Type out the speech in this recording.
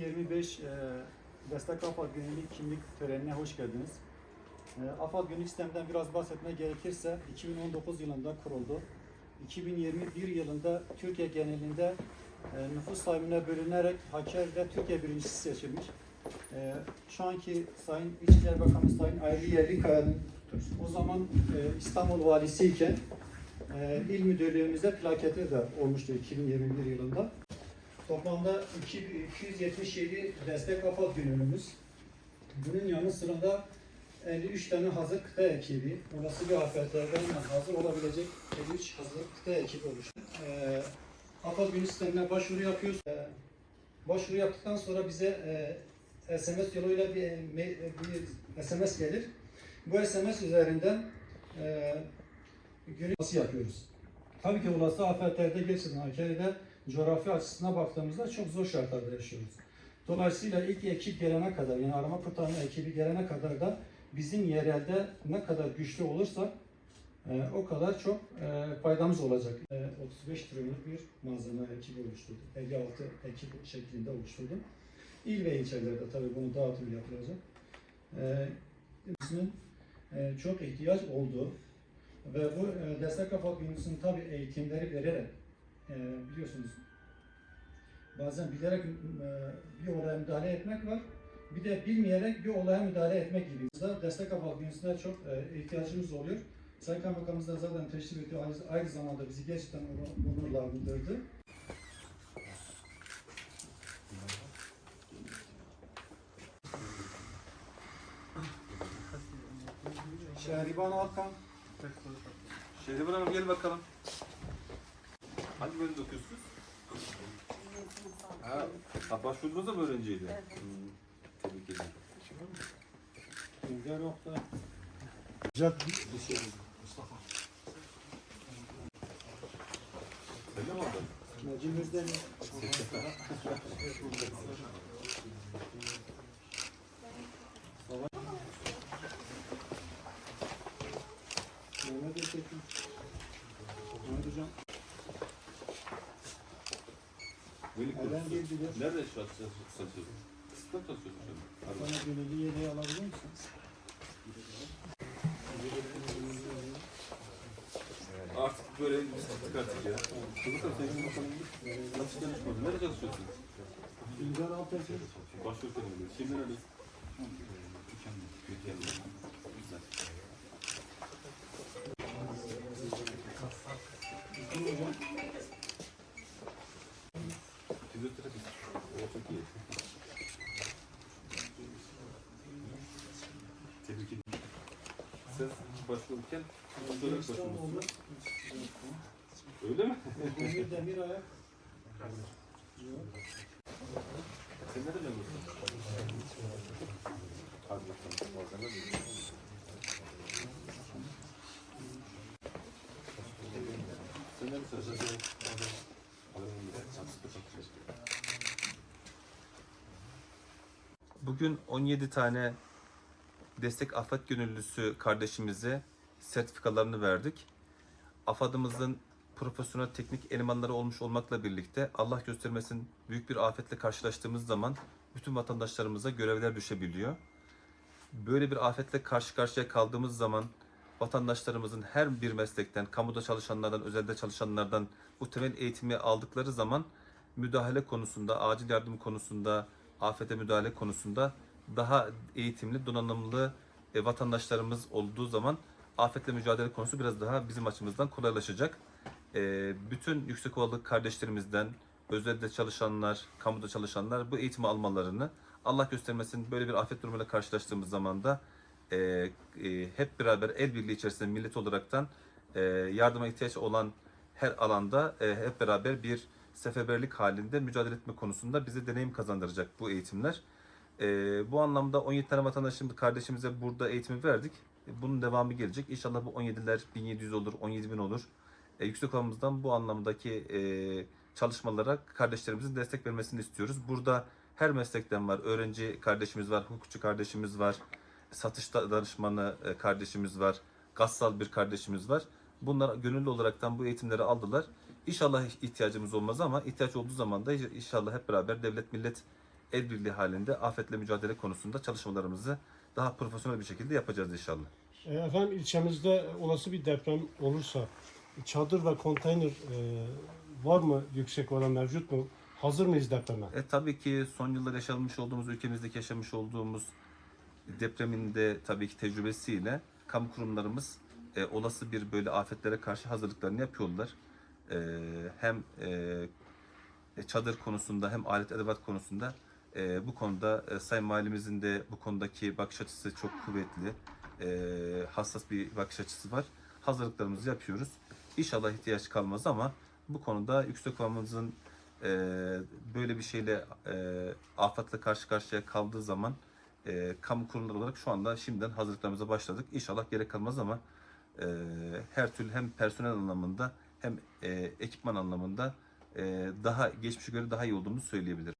25 e, Destek AFAD Günlük Kimlik Töreni'ne hoş geldiniz. E, AFAD Günlük Sisteminden biraz bahsetmek gerekirse 2019 yılında kuruldu. 2021 yılında Türkiye genelinde e, nüfus sayımına bölünerek Hakkari'de Türkiye birincisi seçilmiş. E, şu anki Sayın İçişleri Bakanı Sayın Ayrı Yerlikaya'nın o zaman e, İstanbul Valisi iken e, il müdürlüğümüzde plaketi de olmuştu 2021 yılında. Toplamda 277 destek AFAD günümüz. Bunun yanı sırada 53 tane hazır kıta ekibi, olası bir afetlerden hazır olabilecek 53 hazır kıta ekibi oluştu. Ee, AFAD günü sistemine başvuru yapıyoruz. Ee, başvuru yaptıktan sonra bize e, SMS yoluyla bir, me- bir SMS gelir. Bu SMS üzerinden e, günü nasıl yapıyoruz? Tabii ki olası afetlerde gerçekten Hakkari'de coğrafya açısına baktığımızda çok zor şartlarda yaşıyoruz. Dolayısıyla ilk ekip gelene kadar yani arama kurtarma ekibi gelene kadar da bizim yerelde ne kadar güçlü olursak e, o kadar çok e, faydamız olacak. E, 35 trilyonluk bir malzeme ekibi oluşturduk. 56 ekip şeklinde oluşturduk. İl ve ilçelerde tabii bunu dağıtım yapılacak. E, bizim e, çok ihtiyaç olduğu ve bu e, destek kafa günlüsünün tabii eğitimleri vererek e, biliyorsunuz bazen bilerek e, bir olaya müdahale etmek var. Bir de bilmeyerek bir olaya müdahale etmek gibi. Destek kafa günlüsüne çok e, ihtiyacımız oluyor. Sayın Kaymakamımız da zaten teşrif etti. Aynı, aynı zamanda bizi gerçekten onur- onurlandırdı. Şehriban Alkan, Şehriban Hanım gel bakalım. Hangi bölümde okuyorsunuz? Ha, ha başvurdunuz da mı öğrenciydi? Hmm, tebrik ederim. Güzel Oktay, Sen de mi aldın? Necip Özdemir, Mehmet Nerede şu an satıyorsun? Kısıtlı mı satıyorsun şu an? Bana gönüllü yedeği alabilir misin? Artık böyle bir sattık artık ya. Çocuklar sevgili bakalım. Satıştan çıkmadı. Nerede çalışıyorsun? Ülgar Başvuru temeli. Şimdi nerede? Sen başvururken fotoğraf başvurmuşsun. Öyle mi? Demir Demirayak, Sen nereden memnunsun? Hadi bakalım. Bazen de Sen nereden çalışıyorsun? Bugün 17 tane destek afet gönüllüsü kardeşimize sertifikalarını verdik. AFAD'ımızın profesyonel teknik elemanları olmuş olmakla birlikte Allah göstermesin büyük bir afetle karşılaştığımız zaman bütün vatandaşlarımıza görevler düşebiliyor. Böyle bir afetle karşı karşıya kaldığımız zaman vatandaşlarımızın her bir meslekten, kamuda çalışanlardan, özelde çalışanlardan bu temel eğitimi aldıkları zaman müdahale konusunda, acil yardım konusunda, afete müdahale konusunda daha eğitimli, donanımlı e, vatandaşlarımız olduğu zaman afetle mücadele konusu biraz daha bizim açımızdan kolaylaşacak. E, bütün yüksekovalı kardeşlerimizden, özelde çalışanlar, kamuda çalışanlar bu eğitimi almalarını Allah göstermesin böyle bir afet durumuyla karşılaştığımız zaman da e, e, hep beraber el birliği içerisinde millet olaraktan e, yardıma ihtiyaç olan her alanda e, hep beraber bir seferberlik halinde mücadele etme konusunda bize deneyim kazandıracak bu eğitimler. E, bu anlamda 17 tane vatandaşımız, kardeşimize burada eğitimi verdik. E, Bunun devamı gelecek. İnşallah bu 17'ler 1700 olur, 17.000 olur. E, yüksek okulumuzdan bu anlamdaki e, çalışmalara kardeşlerimizin destek vermesini istiyoruz. Burada her meslekten var. Öğrenci kardeşimiz var, hukukçu kardeşimiz var, satış da- danışmanı e, kardeşimiz var, gassal bir kardeşimiz var. Bunlar gönüllü olaraktan bu eğitimleri aldılar. İnşallah ihtiyacımız olmaz ama ihtiyaç olduğu zaman da inşallah hep beraber devlet millet el birliği halinde afetle mücadele konusunda çalışmalarımızı daha profesyonel bir şekilde yapacağız inşallah. E, Efendim ilçemizde olası bir deprem olursa çadır ve konteyner e, var mı yüksek oran mevcut mu? Hazır mıyız depreme? E tabii ki son yıllar yaşamış olduğumuz, ülkemizdeki yaşamış olduğumuz depremin de tabii ki tecrübesiyle kamu kurumlarımız e, olası bir böyle afetlere karşı hazırlıklarını yapıyorlar. E, hem e, çadır konusunda hem alet edevat konusunda e, bu konuda e, Sayın Valimizin de bu konudaki bakış açısı çok kuvvetli. E, hassas bir bakış açısı var. Hazırlıklarımızı yapıyoruz. İnşallah ihtiyaç kalmaz ama bu konuda Yüksekova'mızın e, böyle bir şeyle e, afatla karşı karşıya kaldığı zaman e, kamu kurumları olarak şu anda şimdiden hazırlıklarımıza başladık. İnşallah gerek kalmaz ama e, her türlü hem personel anlamında hem e, ekipman anlamında e, daha geçmişe göre daha iyi olduğumuzu söyleyebilirim.